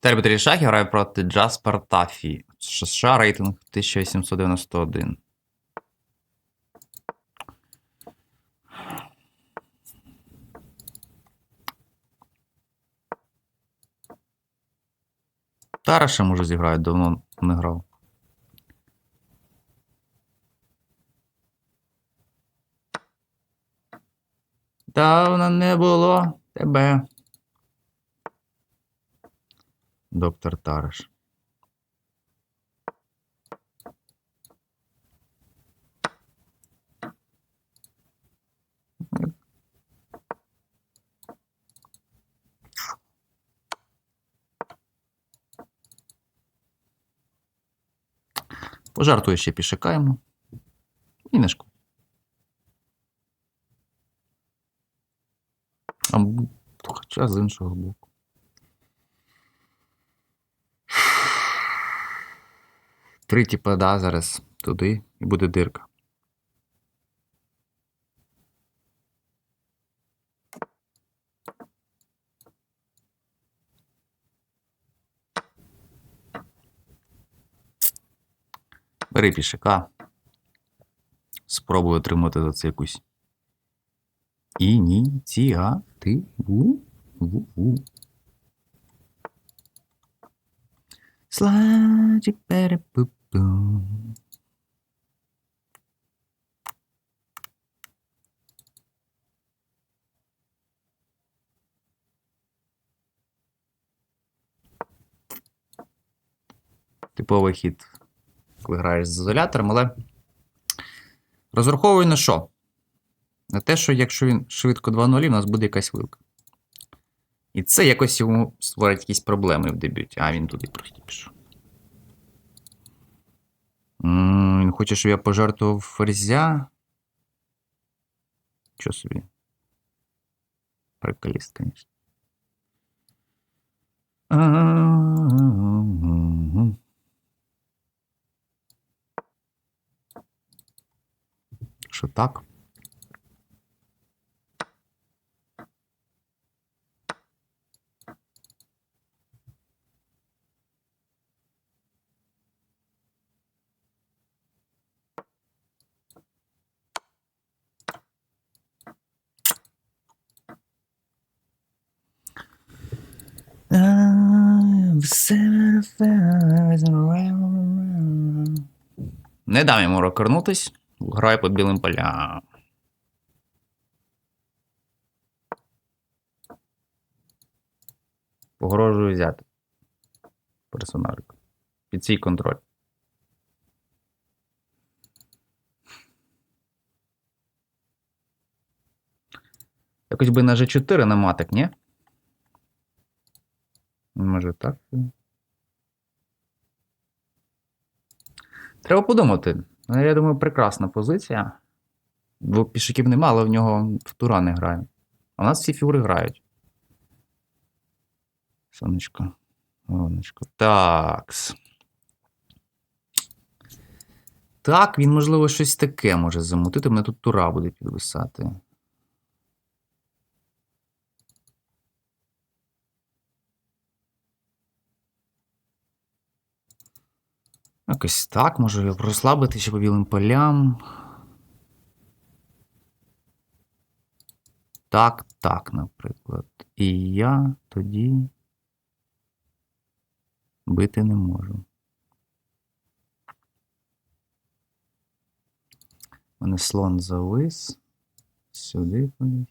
Тербітрі шахів грає проти Джаспер Тафі. США рейтинг 1891. Тараша, може, зіграють, давно не грав. Давно не було тебе. Доктор Тараш. Пожартує ще пішака йому. І не м, Хоча з іншого боку. Три типа, да, зараз туди і буде дирка. Бери пішака. Спробуй отримати за це якусь ініціативу. Ву-ву. Сладі Типовий хід, коли граєш з ізолятором, але розраховую на що? На те, що якщо він швидко 2-0, у нас буде якась вилка. І це якось йому створить якісь проблеми в дебюті. А, він туди просто пішов. Він хоче, щоб я пожертвував ферзя. Що собі? Приколіст, звісно. Що так? Не дам йому рокернутись. Граю по білим полям. Погрожую взяти. Персональку. Під свій контроль. Якось би на G4 на матик, ні? Може так? Треба подумати. Ну, Я думаю, прекрасна позиція. Бо пішаків нема, але в нього в тура не грає. У нас всі фігури грають. Сонечко. Сонечко. Такс. Так, він, можливо, щось таке може замутити. Мене тут тура буде підвисати. Якось так, може його розслабити ще по білим полям. Так, так, наприклад. І я тоді бити не можу. У мене слон завис. Сюди поїхав.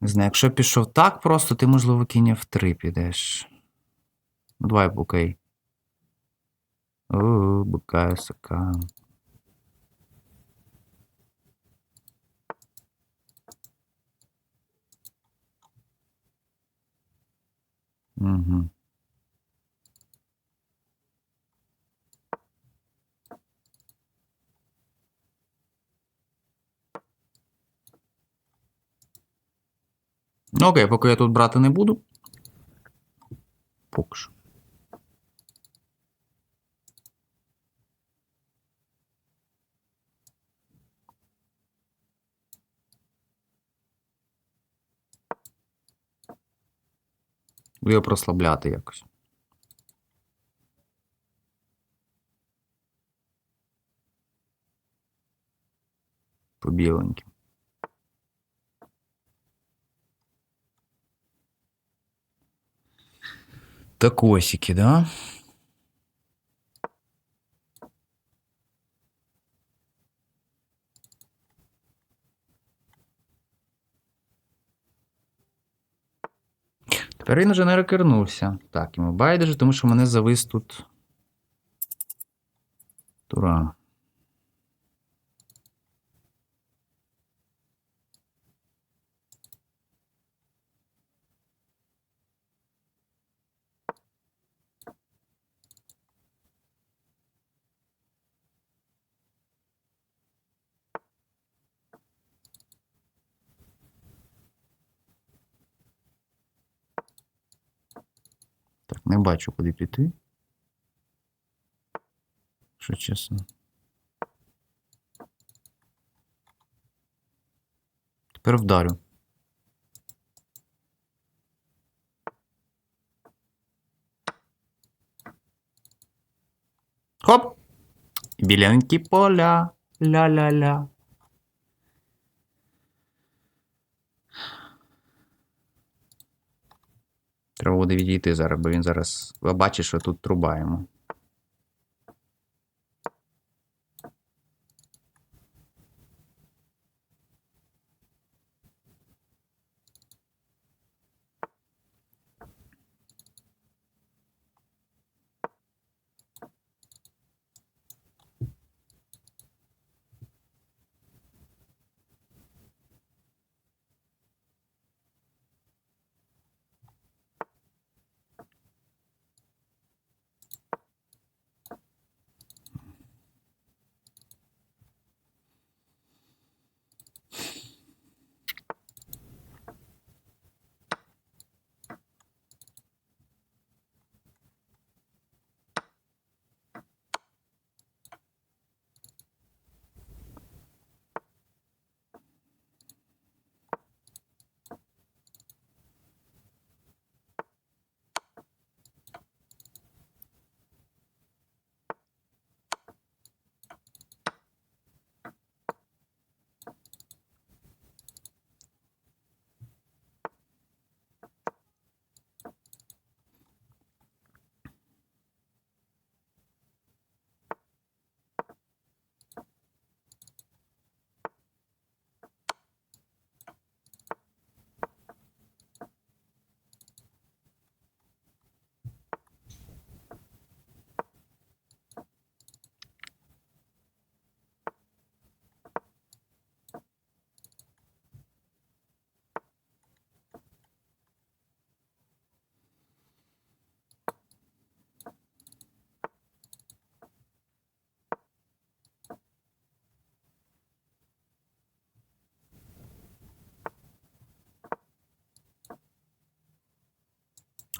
Не знаю, якщо пішов так просто, ти, можливо, кінь в 3 підеш. Ну, давай букай. О, сока. Угу. Ну, окей, поки я тут брати не буду. Поки що. Буду його прослабляти якось. По біленьким. Так да? Він вже не рекернувся. Так, йому байдуже, тому що мене завис тут. Тура. Не бачу, куди піти. Що чесно. Тепер вдарю. Хоп! Біленькі поля. Ля-ля-ля. Треба буде відійти зараз, бо він зараз бачить, що тут труба йому.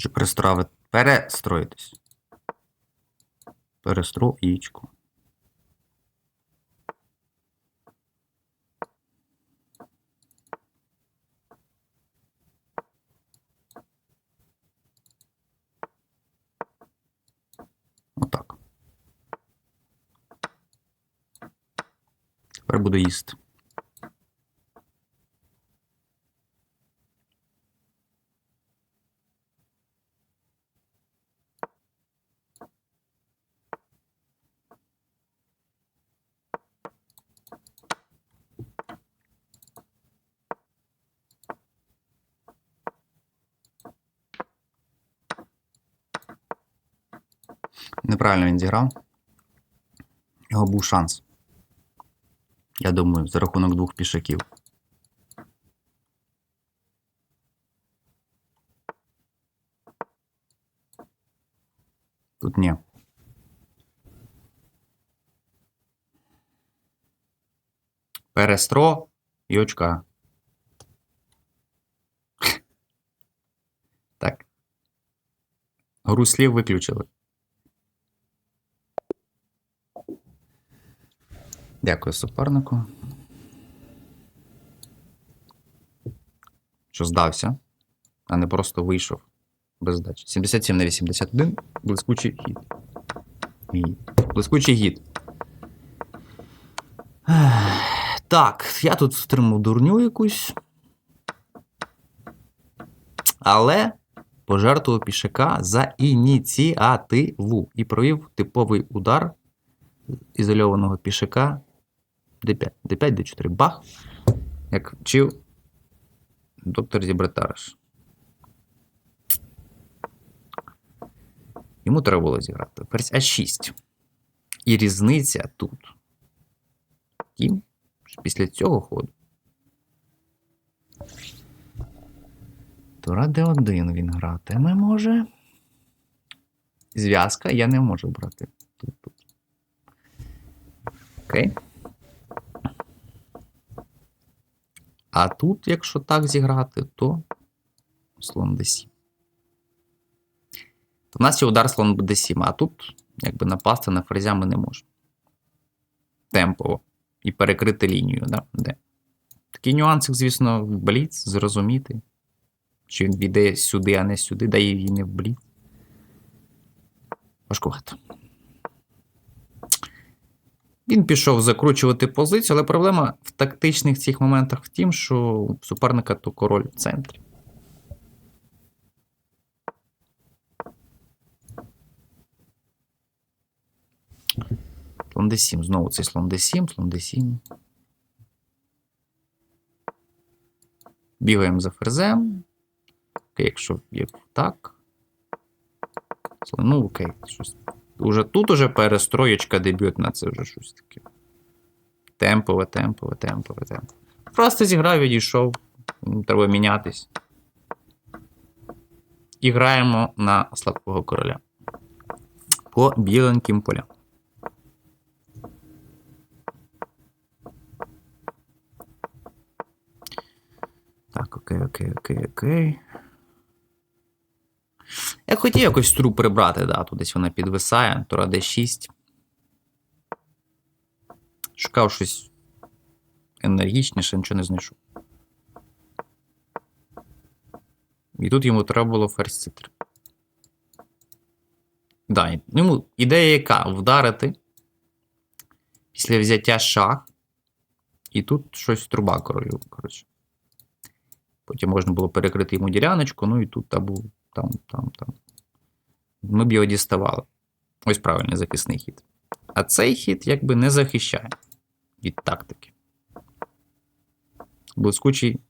Хочу перестроїти. Перестроїтись. Перестроїчку. Отак. Тепер буду їсти. Неправильно він зіграв. Його був шанс. Я думаю, за рахунок двох пішаків. Тут ні. Перестро і очка. Так. Гру слів виключили. Дякую супернику. Що здався, а не просто вийшов. Без здачі. 77 на 81. Блискучий хід. Блискучий гід. Так, я тут втримав дурню якусь. Але пожертвував пішака за ініціативу і провів типовий удар ізольованого пішака d5, d5, d4, бах, як вчив доктор Зібретараш. Йому треба було зіграти. Ферзь А6. І різниця тут. Тім, що після цього ходу. Тура Д1 він гратиме може. Зв'язка я не можу брати. Тут, тут. Окей. А тут, якщо так зіграти, то слон d7. То в нас є удар слон d7, а тут, якби напасти на ферзя ми не можемо. Темпово. І перекрити лінію, да? Де? Такий нюансик, звісно, в бліц, зрозуміти. Чи він піде сюди, а не сюди, дає її не в бліц. Важкувато. Він пішов закручувати позицію, але проблема в тактичних цих моментах в тім, що суперника то король в центрі. Слон d7. Знову цей слон d7, слон d7. Бігаємо за ферзем. Окей, якщо є так. Слон- Ну, окей, щось. Уже тут уже перестроєчка дебютна, це вже щось таке. Темпове, темпове, темпове, темпове. Просто зіграв, відійшов. Треба мінятись. І граємо на слабкого короля. По біленьким полям. Так, окей, окей, окей, окей. Я хотів якось тру прибрати, да, тут десь вона підвисає, Тура D6. Шукав щось енергічніше, нічого не знайшов. І тут йому треба було ферзь c3. Да, йому ідея яка? Вдарити після взяття шах. І тут щось труба королю, коротше. Потім можна було перекрити йому діляночку, ну і тут або там, там, там. Ми б його діставали. Ось правильний захисний хід. А цей хід якби не захищає від тактики. Блискучий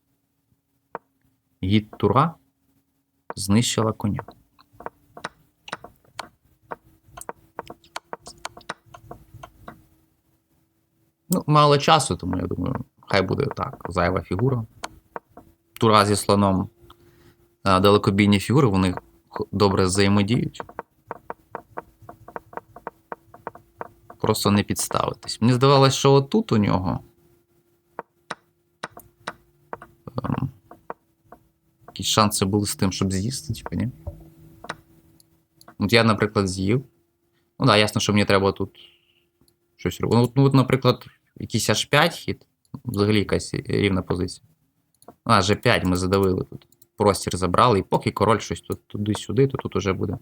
гід тура знищила коня. Ну, мало часу, тому я думаю, хай буде так. Зайва фігура. Тура зі слоном а, далекобійні фігури, вони добре взаємодіють. Просто не підставитись. Мені здавалось, що отут у нього. ем, якісь шанси були з тим, щоб з'їсти, типу, ні? От я, наприклад, з'їв. Ну да, ясно, що мені треба тут щось робити. Ну, от, ну, наприклад, якийсь аж 5 хід, взагалі якась рівна позиція. А, G5 ми задавили тут. Простір забрали, і поки король щось тут туди-сюди, то тут уже буде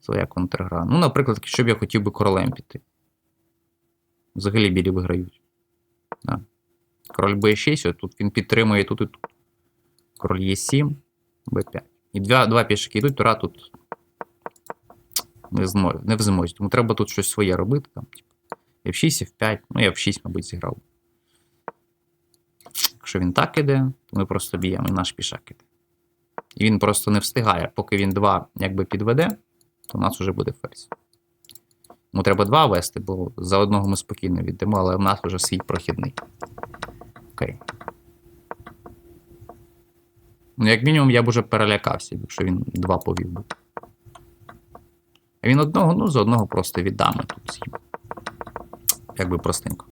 своя контргра. Ну, наприклад, якщо б я хотів би королем піти. Взагалі білі виграють. Да. Король b6, тут він підтримує тут і тут. Король Е7, b5. І два, два пішки йдуть, тура тут не, змо, не в змозі. Тому треба тут щось своє робити. Там, типу, F6, F5, ну я F6, мабуть, зіграв. Якщо він так іде, то ми просто б'ємо і наш пішак іде. І він просто не встигає. Поки він 2 якби підведе, то у нас вже буде ферзь. Ну, треба 2 вести, бо за одного ми спокійно віддамо, але в нас вже свій прохідний. Окей. Ну, як мінімум, я б уже перелякався, якщо він 2 повів би. А він одного, ну, за одного просто віддаме тут. Якби простенько.